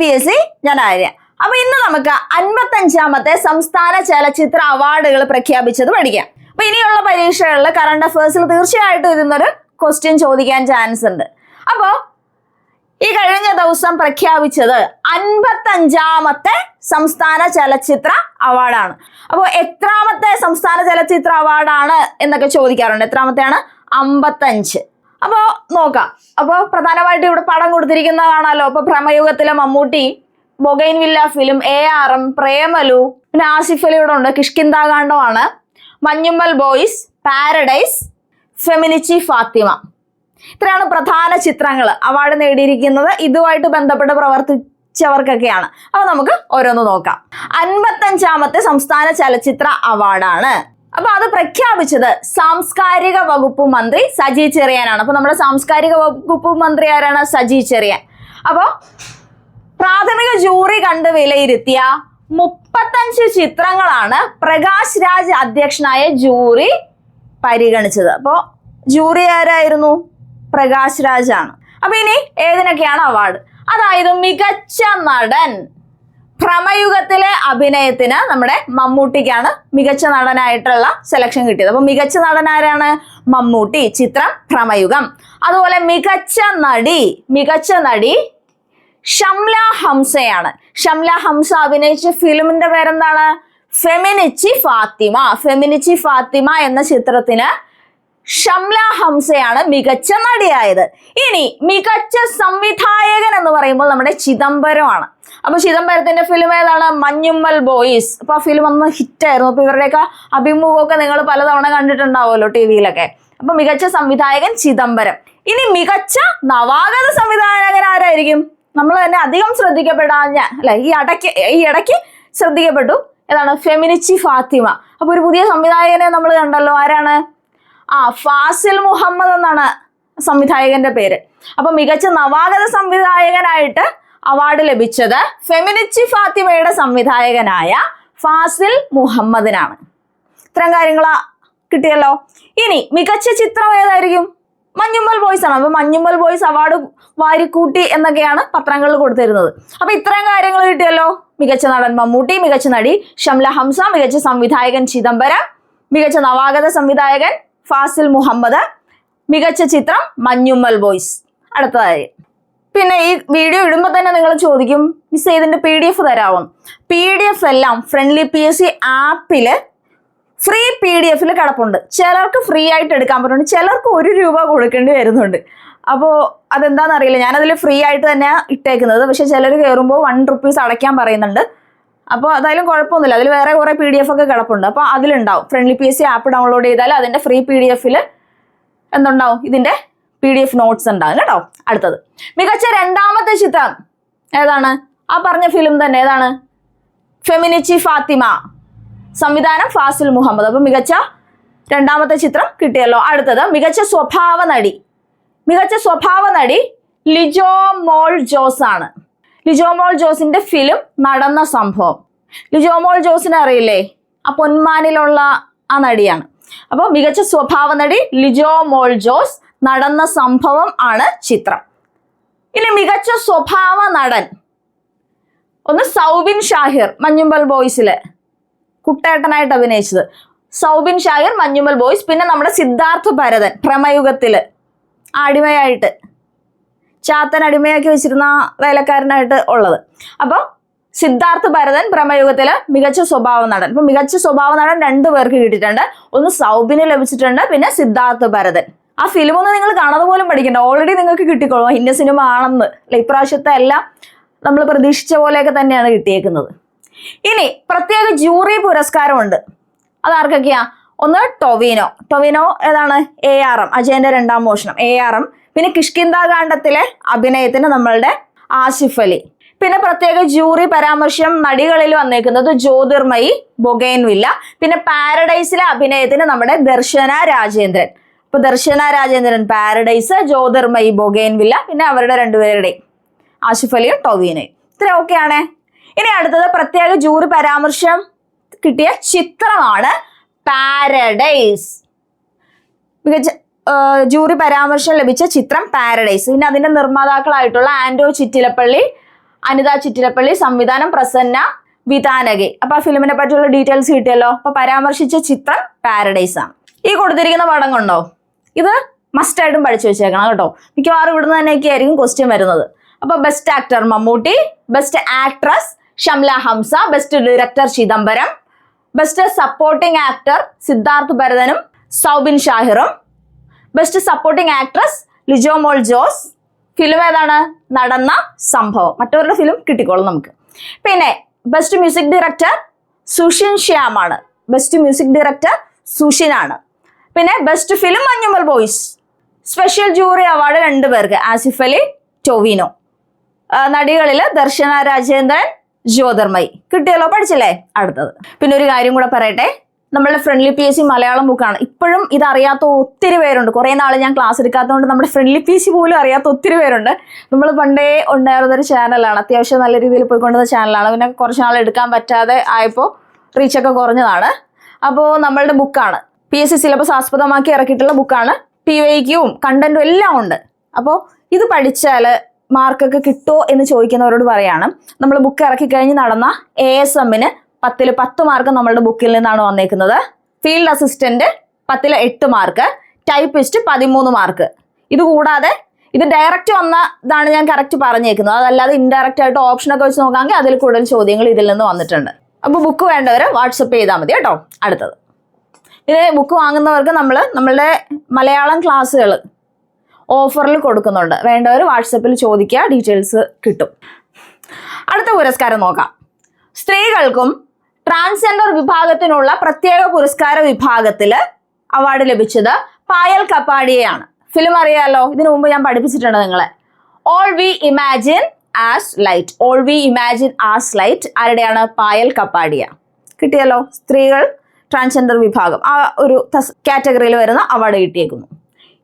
P S C ഞാൻ ആര്യ. അപ്പൊ ഇന്ന് നമുക്ക് അൻപത്തഞ്ചാമത്തെ സംസ്ഥാന ചലച്ചിത്ര അവാർഡുകൾ പ്രഖ്യാപിച്ചത് പഠിക്കാം. അപ്പൊ ഇനിയുള്ള പരീക്ഷകളിൽ കറണ്ട് അഫയേഴ്സിൽ തീർച്ചയായിട്ടും ഇരുന്നൊരു ക്വസ്റ്റ്യൻ ചോദിക്കാൻ ചാൻസ് ഉണ്ട്. അപ്പോ ഈ കഴിഞ്ഞ ദിവസം പ്രഖ്യാപിച്ചത് അൻപത്തഞ്ചാമത്തെ സംസ്ഥാന ചലച്ചിത്ര അവാർഡാണ്. അപ്പോൾ എത്രാമത്തെ സംസ്ഥാന ചലച്ചിത്ര അവാർഡാണ് എന്നൊക്കെ ചോദിക്കാറുണ്ട്. എത്രാമത്തെയാണ്? അമ്പത്തഞ്ച്. അപ്പോൾ നോക്കാം. അപ്പോൾ പ്രധാനമായിട്ട് ഇവിടെ പടം കൊടുത്തിരിക്കുന്നതാണല്ലോ. കാണാലോ അപ്പോൾ ഭ്രമയുഗത്തിലെ Mammootty Bougainvillea film A R M Premalu പിന്നെ ആസിഫ് അലി ഇവിടെ ഉണ്ട് കിഷ്കിന്താകാണ്ഡമാണ് മഞ്ഞുമ്മൽ ബോയ്സ് പാരഡൈസ് ഫെമിനിച്ചി ഫാത്തിമ. ഇത്രയാണ് പ്രധാന ചിത്രങ്ങൾ അവാർഡ് നേടിയിരിക്കുന്നത് ഇതുമായിട്ട് ബന്ധപ്പെട്ട് പ്രവർത്തിച്ചവർക്കൊക്കെയാണ്. അപ്പൊ നമുക്ക് ഓരോന്ന് നോക്കാം. അൻപത്തഞ്ചാമത്തെ സംസ്ഥാന ചലച്ചിത്ര അവാർഡാണ്. അപ്പൊ അത് പ്രഖ്യാപിച്ചത് സാംസ്കാരിക വകുപ്പ് മന്ത്രി സജി ചെറിയാനാണ്. അപ്പൊ നമ്മുടെ സാംസ്കാരിക വകുപ്പ് മന്ത്രി ആരാണ്? സജി ചെറിയാൻ. അപ്പോ പ്രാഥമിക ജൂറി കണ്ട് വിലയിരുത്തിയ മുപ്പത്തഞ്ച് ചിത്രങ്ങളാണ് പ്രകാശ് രാജ് അധ്യക്ഷനായ ജൂറി പരിഗണിച്ചത്. അപ്പോൾ ജൂറി ആരായിരുന്നു? പ്രകാശ് രാജാണ്. അപ്പൊ ഇനി ഏതിനൊക്കെയാണ് അവാർഡ്? അതായത് മികച്ച നടൻ ഭ്രമയുഗത്തിലെ അഭിനയത്തിന് നമ്മുടെ മമ്മൂട്ടിക്കാണ് മികച്ച നടനായിട്ടുള്ള സെലക്ഷൻ കിട്ടിയത്. അപ്പൊ മികച്ച നടൻ ആരാണ്? മമ്മൂട്ടി ചിത്രം ഭ്രമയുഗം അതുപോലെ മികച്ച നടി മികച്ച നടി ഷംല ഹംസയാണ്. ഷംല ഹംസ അഭിനയിച്ച ഫിലിമിന്റെ പേരെന്താണ്? ഫെമിനിച്ചി ഫാത്തിമ. ഫെമിനിച്ചി ഫാത്തിമ എന്ന ചിത്രത്തിന് ഷംല ഹംസയാണ് മികച്ച നടിയായത്. ഇനി മികച്ച സംവിധായകൻ എന്ന് പറയുമ്പോൾ നമ്മുടെ ചിദംബരമാണ്. അപ്പൊ ചിദംബരത്തിന്റെ ഫിലിം ഏതാണ്? മഞ്ഞുമ്മൽ ബോയ്സ്. അപ്പൊ ആ ഫിലിം ഒന്ന് ഹിറ്റായിരുന്നു. അപ്പൊ ഇവരുടെയൊക്കെ അഭിമുഖമൊക്കെ നിങ്ങൾ പലതവണ കണ്ടിട്ടുണ്ടാവുമല്ലോ ടി വിയിലൊക്കെ. അപ്പൊ മികച്ച സംവിധായകൻ ചിദംബരം. ഇനി മികച്ച നവാഗത സംവിധായകൻ ആരായിരിക്കും? നമ്മൾ തന്നെ അധികം ശ്രദ്ധിക്കപ്പെടാഞ്ഞ അല്ലെ ഈ ഇടയ്ക്ക് ഈ ഇടയ്ക്ക് ശ്രദ്ധിക്കപ്പെട്ടു. ഏതാണ്? ഫെമിനിച്ചി ഫാത്തിമ. അപ്പൊ ഒരു പുതിയ സംവിധായകനെ നമ്മൾ കണ്ടല്ലോ. ആരാണ്? ആ ഫാസിൽ മുഹമ്മദ് എന്നാണ് സംവിധായകന്റെ പേര്. അപ്പൊ മികച്ച നവാഗത സംവിധായകനായിട്ട് അവാർഡ് ലഭിച്ചത് ഫെമിനിച്ചി ഫാത്തിമയുടെ സംവിധായകനായ ഫാസിൽ മുഹമ്മദിനാണ്. ഇത്തരം കാര്യങ്ങൾ കിട്ടിയല്ലോ. ഇനി മികച്ച ചിത്രം ഏതായിരിക്കും? മഞ്ഞുമ്മൽ ബോയ്സ് ആണ്. അപ്പൊ മഞ്ഞുമ്മൽ ബോയ്സ് അവാർഡ് വാരിക്കൂട്ടി എന്നൊക്കെയാണ് പത്രങ്ങളിൽ കൊടുത്തിരുന്നത്. അപ്പൊ ഇത്രയും കാര്യങ്ങൾ കിട്ടിയല്ലോ. മികച്ച നടൻ മമ്മൂട്ടി മികച്ച നടി ഷംല ഹംസ മികച്ച സംവിധായകൻ ചിദംബരം മികച്ച നവാഗത സംവിധായകൻ ഫാസിൽ മുഹമ്മദ് മികച്ച ചിത്രം മഞ്ഞുമ്മൽ ബോയ്സ് അടുത്തതായി. പിന്നെ ഈ വീഡിയോ ഇടുമ്പോൾ തന്നെ നിങ്ങൾ ചോദിക്കും മിസ് ഇതിന്റെ പി ഡി എഫ് തരാമോ പി ഡി എഫ് എല്ലാം ഫ്രണ്ട്ലി പി എസ് സി ആപ്പിൽ ഫ്രീ പി ഡി എഫിൽ കിടപ്പുണ്ട്. ചിലർക്ക് ഫ്രീ ആയിട്ട് എടുക്കാൻ പറ്റുന്നുണ്ട്. ചിലർക്ക് ഒരു രൂപ കൊടുക്കേണ്ടി വരുന്നുണ്ട്. അപ്പോൾ അതെന്താണെന്ന് അറിയില്ല ഞാനതിൽ ഫ്രീ ആയിട്ട് തന്നെ ഇട്ടേക്കുന്നത്. പക്ഷേ ചിലർ കയറുമ്പോൾ വൺ റുപ്പീസ് അടയ്ക്കാൻ പറയുന്നുണ്ട്. അപ്പോൾ അതായാലും കുഴപ്പമൊന്നുമില്ല. അതിൽ വേറെ കുറേ പി ഡി എഫ് ഒക്കെ കിടപ്പുണ്ട്. അപ്പോൾ അതിലുണ്ടാവും. Friendly P S C app download ചെയ്താൽ അതിന്റെ ഫ്രീ പി ഡി എഫിൽ എന്തുണ്ടാവും? ഇതിന്റെ പി ഡി എഫ് നോട്ട്സ് ഉണ്ടാവും കേട്ടോ. അടുത്തത്. മികച്ച രണ്ടാമത്തെ ചിത്രം ഏതാണ്? ആ പറഞ്ഞ ഫിലിം തന്നെ ഏതാണ്? ഫെമിനിച്ചി ഫാത്തിമ സംവിധാനം ഫാസിൽ മുഹമ്മദ്. അപ്പോൾ മികച്ച രണ്ടാമത്തെ ചിത്രം കിട്ടിയല്ലോ. അടുത്തത് മികച്ച സ്വഭാവ നടി. മികച്ച സ്വഭാവ നടി ലിജോ മോൾ ജോസ് ആണ്. ലിജോ മോൾ ജോസിന്റെ ഫിലിം നടന്ന സംഭവം. ലിജോമോൾ ജോസിനെ അറിയില്ലേ? ആ പൊന്മാനിലുള്ള ആ നടിയാണ്. അപ്പോൾ മികച്ച സ്വഭാവ നടി ലിജോമോൾ ജോസ് നടന്ന സംഭവം ആണ് ചിത്രം. ഇനി മികച്ച സ്വഭാവ നടൻ ഒന്ന് സൗബിൻ ഷാഹിർ മഞ്ഞുമ്പൽ ബോയ്സിലെ കുട്ടേട്ടനായിട്ട് അഭിനയിച്ചത്. സൗബിൻ ഷാഹിർ മഞ്ഞുമ്മൽ ബോയ്സ് പിന്നെ നമ്മുടെ സിദ്ധാർത്ഥ ഭരതൻ പ്രമയുഗത്തിൽ അടിമയായിട്ട് ചാത്തൻ അടിമയാക്കി വെച്ചിരുന്ന വേലക്കാരനായിട്ട് ഉള്ളത്. അപ്പോൾ സിദ്ധാർത്ഥ് ഭരതൻ ബ്രഹ്മയുഗത്തിലെ മികച്ച സ്വഭാവ നടൻ. അപ്പൊ മികച്ച സ്വഭാവ നടൻ രണ്ടു പേർക്ക് കിട്ടിയിട്ടുണ്ട്. ഒന്ന് സൗബിന് ലഭിച്ചിട്ടുണ്ട് പിന്നെ സിദ്ധാർത്ഥ് ഭരതൻ. ആ ഫിലിം ഒന്ന് നിങ്ങൾ കാണാതെ പോലും പഠിക്കണ്ട. ഓൾറെഡി നിങ്ങൾക്ക് കിട്ടിക്കോളും. ഇന്ന സിനിമ ആണെന്ന്. അല്ലെ ഇപ്രാവശ്യത്തെ എല്ലാം നമ്മൾ പ്രതീക്ഷിച്ച പോലെയൊക്കെ തന്നെയാണ് കിട്ടിയേക്കുന്നത്. ഇനി പ്രത്യേക ജൂറി പുരസ്കാരമുണ്ട്. അതാർക്കൊക്കെയാ? ഒന്ന് ടൊവിനോ. ടൊവിനോ ഏതാണ്? എ ആർ എം അജയന്റെ രണ്ടാം മോഷണം. എ ആർ എം പിന്നെ കിഷ്കിന്താകാന്ഡത്തിലെ അഭിനയത്തിന് നമ്മളുടെ ആസിഫ് അലി. പിന്നെ പ്രത്യേക ജൂറി പരാമർശം നടികളിൽ വന്നേക്കുന്നത് ജ്യോതിർമയി ബൊഗൈൻവില്ല പിന്നെ പാരഡൈസിലെ അഭിനയത്തിന് നമ്മുടെ ദർശന രാജേന്ദ്രൻ. ഇപ്പൊ ദർശന രാജേന്ദ്രൻ പാരഡൈസ് ജ്യോതിർമയി ബൊഗൈൻവില്ല പിന്നെ അവരുടെ രണ്ടുപേരുടെയും ആസിഫ് അലിയും ടൊവീനയും. ഇത്ര ഓക്കെയാണേ. ഇനി അടുത്തത് പ്രത്യേക ജൂറി പരാമർശം കിട്ടിയ ചിത്രമാണ് പാരഡൈസ്. മികച്ച ജൂറി പരാമർശം ലഭിച്ച ചിത്രം പാരഡൈസ് പിന്നെ അതിന്റെ നിർമ്മാതാക്കളായിട്ടുള്ള ആൻഡോ ചിറ്റിലപ്പള്ളി അനിത ചിറ്റിലപ്പള്ളി സംവിധാനം പ്രസന്ന വിതാനകെ. അപ്പൊ ആ ഫിലിമിനെ പറ്റിയുള്ള ഡീറ്റെയിൽസ് കിട്ടിയല്ലോ. അപ്പൊ പരാമർശിച്ച ചിത്രം പാരഡൈസ് ആണ്. ഈ കൊടുത്തിരിക്കുന്ന പടം കണ്ടോ? ഇത് മസ്റ്റായിട്ടും പഠിച്ചു വെച്ചേക്കണം കേട്ടോ. മിക്കവാറും ഇവിടുന്ന് തന്നെയൊക്കെ ആയിരിക്കും ക്വസ്റ്റ്യൻ വരുന്നത്. അപ്പൊ best actor Mammootty best actress Shamla Hamsa best director Chidambaram best supporting actor Siddharth ഭരതനും Soubin ഷാഹിറും best supporting actress Lijo Mol Jose film ഏതാണ്? നടന്ന സംഭവം. മറ്റവരുടെ ഫിലിം കിട്ടിക്കോളും നമുക്ക്. പിന്നെ best music director Sushin Shyam ആണ്. ബെസ്റ്റ് മ്യൂസിക് ഡയറക്ടർ സുഷിൻ ആണ്. പിന്നെ best film Manjummel Boys special jury award രണ്ടു പേർക്ക്. ആസിഫ് അലി ടൊവിനോ. നടികളിൽ ദർശന രാജേന്ദ്രൻ ജ്യോതിർമയി. കിട്ടിയല്ലോ പഠിച്ചില്ലേ? അടുത്തത്. പിന്നെ ഒരു കാര്യം കൂടെ പറയട്ടെ. നമ്മളുടെ friendly P S C Malayalam ബുക്കാണ് ഇപ്പോഴും ഇത് അറിയാത്ത ഒത്തിരി പേരുണ്ട്. കുറേ നാൾ ഞാൻ ക്ലാസ് എടുക്കാത്തതുകൊണ്ട് നമ്മുടെ ഫ്രണ്ട്ലി പി സി പോലും അറിയാത്ത ഒത്തിരി പേരുണ്ട്. നമ്മൾ പണ്ടേ ഉണ്ടായിരുന്നൊരു ചാനലാണ് അത്യാവശ്യം നല്ല രീതിയിൽ പോയിക്കൊണ്ടിരുന്ന ചാനലാണ് പിന്നെ കുറച്ച് നാൾ എടുക്കാൻ പറ്റാതെ ആയപ്പോൾ റീച്ചൊക്കെ കുറഞ്ഞതാണ്. അപ്പോൾ നമ്മളുടെ ബുക്കാണ് പി എസ് സി സിലബസ് ആസ്പദമാക്കി ഇറക്കിയിട്ടുള്ള ബുക്കാണ് പി വൈ ക്യൂവും കണ്ടന്റും എല്ലാം ഉണ്ട്. അപ്പോൾ ഇത് പഠിച്ചാൽ മാർക്കൊക്കെ കിട്ടുമോ എന്ന് ചോദിക്കുന്നവരോട് പറയാണ്. നമ്മൾ ബുക്ക് ഇറക്കി കഴിഞ്ഞ് നടന്ന എ എസ് എമ്മിന് പത്തിൽ പത്ത് മാർക്ക് നമ്മളുടെ ബുക്കിൽ നിന്നാണ് വന്നേക്കുന്നത്. ഫീൽഡ് അസിസ്റ്റന്റ് പത്തിൽ എട്ട് മാർക്ക് ടൈപ്പിസ്റ്റ് പതിമൂന്ന് മാർക്ക് ഇത് കൂടാതെ ഇത് ഡയറക്റ്റ് വന്നതാണ് ഞാൻ കറക്റ്റ് പറഞ്ഞേക്കുന്നത്. അതല്ലാതെ ഇൻഡയറക്റ്റ് ആയിട്ട് ഓപ്ഷനൊക്കെ വെച്ച് നോക്കാമെങ്കിൽ അതിൽ കൂടുതൽ ചോദ്യങ്ങൾ ഇതിൽ നിന്ന് വന്നിട്ടുണ്ട്. അപ്പോൾ ബുക്ക് വേണ്ടവർ വാട്സപ്പ് ചെയ്താൽ മതി കേട്ടോ. അടുത്തത്. ഇത് ബുക്ക് വാങ്ങുന്നവർക്ക് നമ്മൾ നമ്മളുടെ മലയാളം ക്ലാസ്സുകൾ ഓഫറിൽ കൊടുക്കുന്നുണ്ട്. വേണ്ടവർ വാട്സപ്പിൽ ചോദിക്കുക ഡീറ്റെയിൽസ് കിട്ടും. അടുത്ത പുരസ്കാരം നോക്കാം. സ്ത്രീകൾക്കും ട്രാൻസ്ജെൻഡർ വിഭാഗത്തിനുള്ള പ്രത്യേക പുരസ്കാര വിഭാഗത്തിൽ അവാർഡ് ലഭിച്ചത് പായൽ കപ്പാടിയെയാണ്. ഫിലിം അറിയാലോ? ഇതിനു മുമ്പ് ഞാൻ പഠിപ്പിച്ചിട്ടുണ്ട് നിങ്ങളെ. All we imagine as light all we imagine as light ആരുടെയാണ്? Payal Kapadia. കിട്ടിയല്ലോ? സ്ത്രീകൾ ട്രാൻസ്ജെൻഡർ വിഭാഗം. ആ ഒരു കാറ്റഗറിയിൽ വരുന്ന അവാർഡ് കിട്ടിയേക്കുന്നു.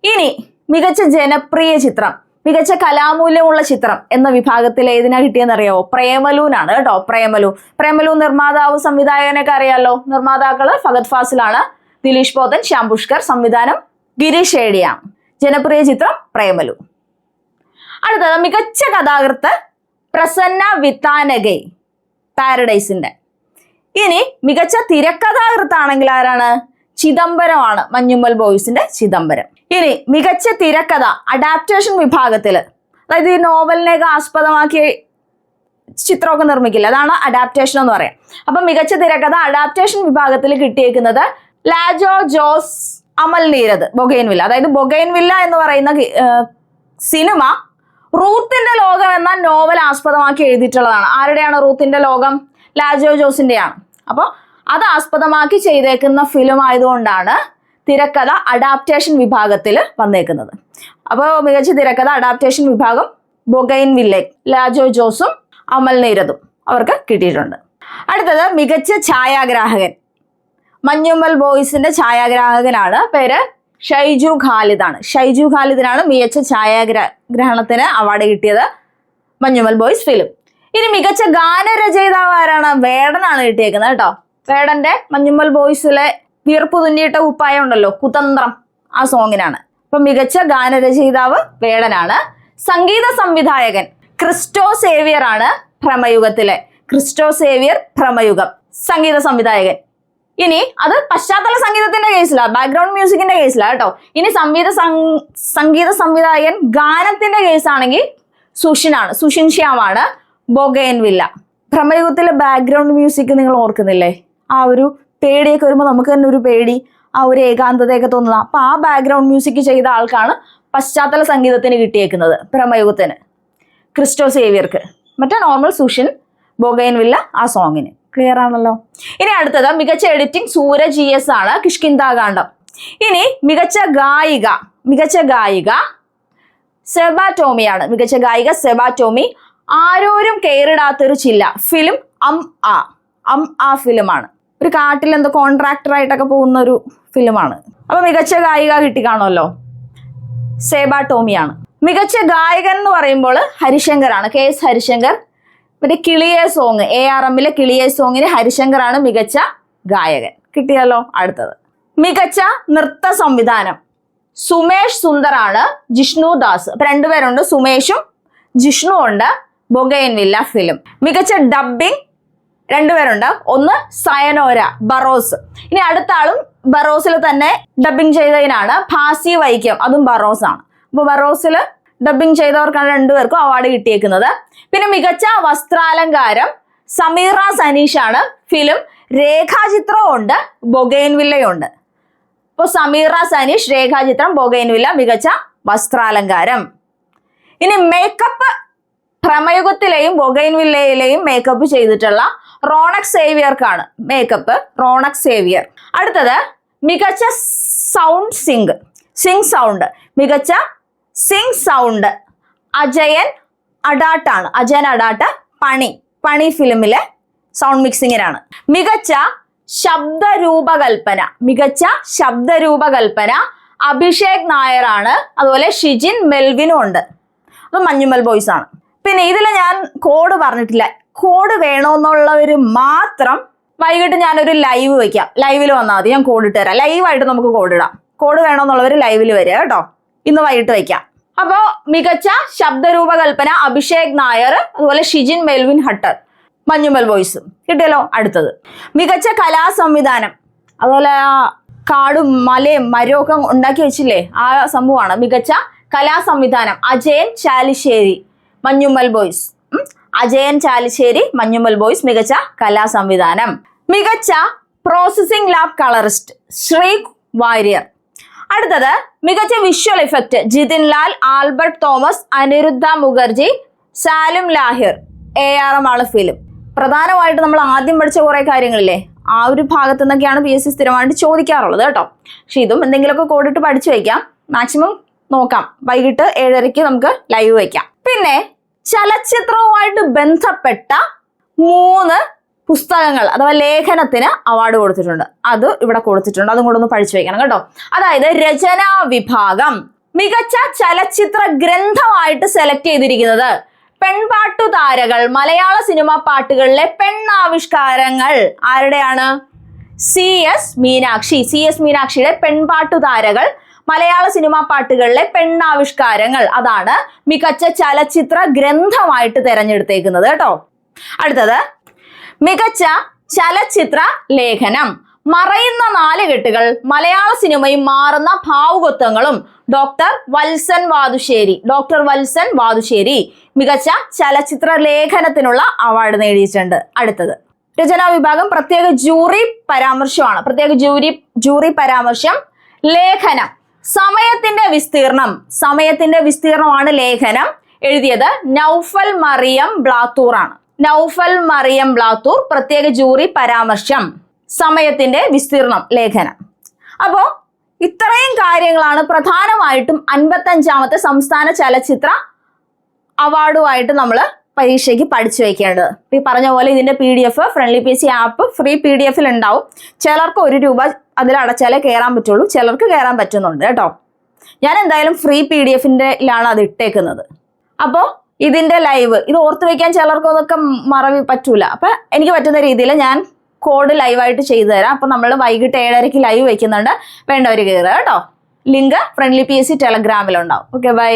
ഇനി മികച്ച ജനപ്രിയ ചിത്രം. മികച്ച കലാമൂല്യമുള്ള ചിത്രം എന്ന വിഭാഗത്തിൽ ഏതിനാ കിട്ടിയെന്നറിയാവോ? പ്രേമലൂനാണ് കേട്ടോ പ്രേമലു. പ്രേമലു നിർമ്മാതാവ് സംവിധായകനൊക്കെ അറിയാലോ? നിർമ്മാതാക്കൾ ഫഗത് ഫാസിലാണ് ദിലീഷ് പോതൻ ശ്യാം പുഷ്കർ സംവിധാനം ഗിരീഷ് ഏടിയാണ് ജനപ്രിയ ചിത്രം പ്രേമലു. അടുത്തത് മികച്ച കഥാകൃത്ത് പ്രസന്ന വിത്താനഗൈ പാരഡൈസിന്റെ ഇനി മികച്ച തിരക്കഥാകൃത്താണെങ്കിൽ ആരാണ്? ചിദംബരമാണ് മഞ്ഞുമ്മൽ ബോയ്സിന്റെ ചിദംബരം. ഇനി മികച്ച തിരക്കഥ അഡാപ്റ്റേഷൻ വിഭാഗത്തിൽ അതായത് ഈ നോവലിനെയൊക്കെ ആസ്പദമാക്കി ചിത്രമൊക്കെ നിർമ്മിക്കില്ല? അതാണ് അഡാപ്റ്റേഷൻ എന്ന് പറയാം. അപ്പൊ മികച്ച തിരക്കഥ അഡാപ്റ്റേഷൻ വിഭാഗത്തിൽ കിട്ടിയേക്കുന്നത് ലാജോ ജോസ് അമൽ നീരത് ബൊഗൈൻവില്ല. അതായത് ബൊഗൈൻവില്ല എന്ന് പറയുന്ന സിനിമ റൂത്തിന്റെ ലോകം എന്ന നോവൽ ആസ്പദമാക്കി എഴുതിയിട്ടുള്ളതാണ്. ആരുടെയാണ് റൂത്തിന്റെ ലോകം? ലാജോ ജോസിന്റെയാണ് അപ്പോൾ അത് ആസ്പദമാക്കി ചെയ്തേക്കുന്ന ഫിലിം ആയതുകൊണ്ടാണ് തിരക്കഥ അഡാപ്റ്റേഷൻ വിഭാഗത്തിൽ വന്നേക്കുന്നത്. അപ്പോൾ മികച്ച തിരക്കഥ അഡാപ്റ്റേഷൻ വിഭാഗം ബൊഗൈൻ വില്ലെ ലാജോ ജോസും അമൽ നീരതും അവർക്ക് കിട്ടിയിട്ടുണ്ട്. അടുത്തത് മികച്ച ഛായാഗ്രാഹകൻ. മഞ്ഞുമ്മൽ ബോയ്സിന്റെ ഛായാഗ്രാഹകനാണ്. പേര് ഷൈജു ഖാലിദാണ്. ഷൈജു ഖാലിദിനാണ് മികച്ച ഛായാഗ്രഹണത്തിന് അവാർഡ് കിട്ടിയത് മഞ്ഞുമ്മൽ ബോയ്സ് ഫിലിം ഇനി മികച്ച ഗാനരചയിതാവ് ആരാണ്? വേടനാണ് കിട്ടിയേക്കുന്നത് കേട്ടോ. വേടന്റെ മഞ്ഞുമ്മൽ ബോയ്സിലെ വീർപ്പ് തുന്നിയിട്ട ഉപ്പായ ഉണ്ടല്ലോ കുതന്ത്രം. ആ സോങ്ങിനാണ്. അപ്പൊ മികച്ച ഗാനരചയിതാവ് വേടനാണ്. സംഗീത സംവിധായകൻ ക്രിസ്റ്റോ സേവിയർ ആണ് ഭ്രമയുഗത്തിലെ. ക്രിസ്റ്റോ സേവിയർ ഭ്രമയുഗം. സംഗീത സംവിധായകൻ. ഇനി അത് പശ്ചാത്തല സംഗീതത്തിന്റെ കേസിലാണ് ബാക്ക്ഗ്രൗണ്ട് മ്യൂസിക്കിന്റെ കേസിലാണ് കേട്ടോ. ഇനി സംഗീത സംഗീത സംവിധായകൻ ഗാനത്തിന്റെ കേസാണെങ്കിൽ സുഷിനാണ് സുഷിൻ ശ്യാമാണ് ബൊഗേൻ വില്ല ഭ്രമയുഗത്തിലെ ബാക്ക്ഗ്രൗണ്ട് മ്യൂസിക് നിങ്ങൾ ഓർക്കുന്നില്ലേ? ആ ഒരു പേടിയൊക്കെ വരുമ്പോൾ നമുക്ക് തന്നെ ഒരു പേടി ആ ഒരു ഏകാന്തതയൊക്കെ തോന്നുന്നത് അപ്പൊ ആ ബാക്ക്ഗ്രൗണ്ട് മ്യൂസിക് ചെയ്ത ആൾക്കാണ് പശ്ചാത്തല സംഗീതത്തിന് കിട്ടിയേക്കുന്നത് പ്രമയുഗത്തിന് ക്രിസ്റ്റോ സേവിയർക്ക്. മറ്റേ നോർമൽ സുഷിൻ ബൊഗൈൻ വില്ല ആ സോങ്ങിന് ക്ലിയർ ആണല്ലോ? ഇനി അടുത്തത് മികച്ച എഡിറ്റിംഗ് സൂര ജി എസ് ആണ് കിഷ്കിന്താകാന്ഡം ഇനി മികച്ച ഗായിക മികച്ച ഗായിക സെബാറ്റോമിയാണ് മികച്ച ഗായിക സെബാറ്റോമി ആരോരും കെയറിടാത്തൊരു ചില്ല. ഫിലിം അം ആ അം ആ ഫിലിമാണ്. ഒരു കാട്ടിൽ എന്തോ കോൺട്രാക്ടർ ആയിട്ടൊക്കെ പോകുന്ന ഒരു ഫിലിമാണ് അപ്പൊ മികച്ച ഗായിക കിട്ടി കാണുമല്ലോ സേബ ടോമിയാണ്. മികച്ച ഗായകൻ എന്ന് പറയുമ്പോൾ ഹരിശങ്കറാണ്. K S Harishankar. മറ്റേ കിളിയെ സോങ് എ ആർ എമ്മിലെ കിളിയെ സോങ്ങിന് ഹരിശങ്കറാണ് മികച്ച ഗായകൻ. കിട്ടിയല്ലോ അടുത്തത്. മികച്ച നൃത്ത സംവിധാനം. സുമേഷ് സുന്ദറാണ് ജിഷ്ണു ദാസ്. അപ്പൊ രണ്ടുപേരുണ്ട്. സുമേഷും ജിഷ്ണു ഉണ്ട് ബൊഗൈൻ വില്ല ഫിലിം. മികച്ച ഡബ്ബിംഗ് രണ്ടുപേരുണ്ട് ഒന്ന് സയനോര ബറോസ്. ഇനി അടുത്ത ആളും ബറോസിൽ തന്നെ ഡബ്ബിംഗ് ചെയ്തതിനാണ് ഭാസി വൈക്കം. അതും ബറോസ് ആണ് അപ്പൊ ബറോസിൽ ഡബ്ബിംഗ് ചെയ്തവർക്കാണ് രണ്ടുപേർക്കും അവാർഡ് കിട്ടിയേക്കുന്നത്. പിന്നെ മികച്ച വസ്ത്രാലങ്കാരം സമീറ സനീഷാണ്. ഫിലിം രേഖാചിത്രവും ഉണ്ട് ബൊഗൈൻവില്ലയും ഉണ്ട്. അപ്പോൾ സമീറ സനീഷ് രേഖാചിത്രം ബൊഗൈൻവില്ല മികച്ച വസ്ത്രാലങ്കാരം. ഇനി മേക്കപ്പ് പ്രമയുഗത്തിലെയും ബൊഗൈൻവില്ലയിലെയും മേക്കപ്പ് ചെയ്തിട്ടുള്ള റോണക് സേവിയർക്കാണ് മേക്കപ്പ് റോണക് സേവിയർ. അടുത്തത് മികച്ച സൗണ്ട് സിംഗ് സിംഗ് സൗണ്ട് മികച്ച സിംഗ് സൗണ്ട് അജയൻ അഡാട്ടാണ്. അജയൻ അഡാട്ട് പണി. പണി ഫിലിമിലെ സൗണ്ട് മിക്സിങ്ങിനാണ് മികച്ച ശബ്ദരൂപകൽപ്പന. മികച്ച ശബ്ദരൂപകൽപ്പന അഭിഷേക് നായരാണ്. അതുപോലെ ഷിജിൻ മെൽവിനും ഉണ്ട്. അത് മഞ്ഞുമൽ ബോയ്സ് ആണ്. പിന്നെ ഇതിൽ ഞാൻ കോഡ് പറഞ്ഞിട്ടില്ല. കോഡ് വേണമെന്നുള്ളവർ മാത്രം വൈകിട്ട് ഞാനൊരു ലൈവ് വെക്കാം. ലൈവിൽ വന്നാൽ മതി. ഞാൻ കോഡ് ഇട്ട് തരാം ലൈവായിട്ട് നമുക്ക് കോഡ് ഇടാം. കോഡ് വേണമെന്നുള്ളവർ ലൈവിൽ വരിക കേട്ടോ. ഇന്ന് വൈകിട്ട് വെക്കാം. അപ്പോൾ മികച്ച ശബ്ദരൂപകൽപ്പന അഭിഷേക് നായർ അതുപോലെ ഷിജിൻ മെൽവിൻ ഹട്ടർ മഞ്ഞുമൽ വോയിസ് കിട്ടിയല്ലോ അടുത്തത്. മികച്ച കലാ സംവിധാനം അതുപോലെ കാടും മലയും മരവും ഒക്കെ ഉണ്ടാക്കി വെച്ചില്ലേ? ആ സംഭവമാണ് മികച്ച കലാ സംവിധാനം അജയൻ ചാലിശ്ശേരി മഞ്ഞുമ്മൽ ബോയ്സ്. അജയൻ ചാലിശ്ശേരി മഞ്ഞുമൽ ബോയ്സ് മികച്ച കലാ സംവിധാനം. മികച്ച processing lab colourist Shri Warrier. അടുത്തത് മികച്ച വിഷ്വൽ ഇഫക്റ്റ് ജിതിൻ ലാൽ ആൽബർട്ട് തോമസ് അനിരുദ്ധ മുഖർജി സാലും ലാഹിർ എ ആർ എം ആണ് ഫിലിം. പ്രധാനമായിട്ട് നമ്മൾ ആദ്യം പഠിച്ച കുറേ കാര്യങ്ങളില്ലേ? ആ ഒരു ഭാഗത്തു നിന്നൊക്കെയാണ് പി എസ് സി സ്ഥിരമായിട്ട് ചോദിക്കാറുള്ളത് കേട്ടോ. പക്ഷെ ഇതും എന്തെങ്കിലുമൊക്കെ കോഡിട്ട് പഠിച്ചു വയ്ക്കാം. മാക്സിമം നോക്കാം. വൈകിട്ട് ഏഴരയ്ക്ക് നമുക്ക് ലൈവ് വയ്ക്കാം. പിന്നെ ചലച്ചിത്രവുമായിട്ട് ബന്ധപ്പെട്ട മൂന്ന് പുസ്തകങ്ങൾ അഥവാ ലേഖനത്തിന് അവാർഡ് കൊടുത്തിട്ടുണ്ട്. അത് ഇവിടെ കൊടുത്തിട്ടുണ്ട്. അതും കൂടെ ഒന്ന് പഠിച്ചു വെക്കണം കേട്ടോ. അതായത് രചനാ വിഭാഗം. മികച്ച ചലച്ചിത്ര ഗ്രന്ഥമായിട്ട് സെലക്ട് ചെയ്തിരിക്കുന്നത് പെൺപാട്ടു താരകൾ മലയാള സിനിമാ പാട്ടുകളിലെ പെണ്ണാവിഷ്കാരങ്ങൾ. ആരുടെയാണ്? C S Meenakshi. C S മീനാക്ഷിയുടെ പെൺപാട്ടു താരകൾ മലയാള സിനിമാ പാട്ടുകളിലെ പെണ്ണാവിഷ്കാരങ്ങൾ. അതാണ് മികച്ച ചലച്ചിത്ര ഗ്രന്ഥമായിട്ട് തെരഞ്ഞെടുത്തേക്കുന്നത് കേട്ടോ. അടുത്തത് മികച്ച ചലച്ചിത്ര ലേഖനം. മറയുന്ന നാലുകെട്ടുകൾ മലയാള സിനിമയും മാറുന്ന ഭാവുകത്വങ്ങളും. ഡോക്ടർ വത്സൻ വാതുശ്ശേരി ഡോക്ടർ വത്സൻ വാതുശ്ശേരി മികച്ച ചലച്ചിത്ര ലേഖനത്തിനുള്ള അവാർഡ് നേടിയിട്ടുണ്ട്. അടുത്തത് രചനാ വിഭാഗം പ്രത്യേക ജൂറി പരാമർശമാണ്. പ്രത്യേക ജൂറി ജൂറി പരാമർശം ലേഖനം. സമയത്തിന്റെ വിസ്തീർണം സമയത്തിന്റെ വിസ്തീർണമാണ് ലേഖനം എഴുതിയത് നൗഫൽ മറിയം ബ്ലാത്തൂർ ആണ് നൗഫൽ മറിയം ബ്ലാത്തൂർ പ്രത്യേക ജൂറി പരാമർശം സമയത്തിന്റെ വിസ്തീർണം ലേഖനം. അപ്പോ ഇത്രയും കാര്യങ്ങളാണ് പ്രധാനമായിട്ടും അൻപത്തഞ്ചാമത്തെ സംസ്ഥാന ചലച്ചിത്ര അവാർഡുമായിട്ട് നമ്മൾ പരീക്ഷയ്ക്ക് പഠിച്ചു വയ്ക്കേണ്ടത്. ഈ പറഞ്ഞ പോലെ ഇതിന്റെ P D F friendly P C app free P D എഫിൽ ഉണ്ടാവും ചിലർക്ക് ഒരു രൂപ അതിൽ അടച്ചാലേ കയറാൻ പറ്റുള്ളൂ. ചിലർക്ക് കയറാൻ പറ്റുന്നുണ്ട് കേട്ടോ. ഞാൻ എന്തായാലും ഫ്രീ പി ഡി എഫിന്റെലാണ് അത് ഇട്ടേക്കുന്നത്. അപ്പോൾ ഇതിന്റെ ലൈവ് ഇത് ഓർത്ത് വെക്കാൻ ചിലർക്കൊന്നൊക്കെ മറവി പറ്റൂല. അപ്പം എനിക്ക് പറ്റുന്ന രീതിയിൽ ഞാൻ കോഡ് ലൈവായിട്ട് ചെയ്തു തരാം. അപ്പം നമ്മൾ വൈകിട്ട് ഏഴരയ്ക്ക് ലൈവ് വെക്കുന്നുണ്ട് വേണ്ടവർ കയറുക കേട്ടോ. Link friendly P S C ടെലഗ്രാമിലുണ്ടാവും okay by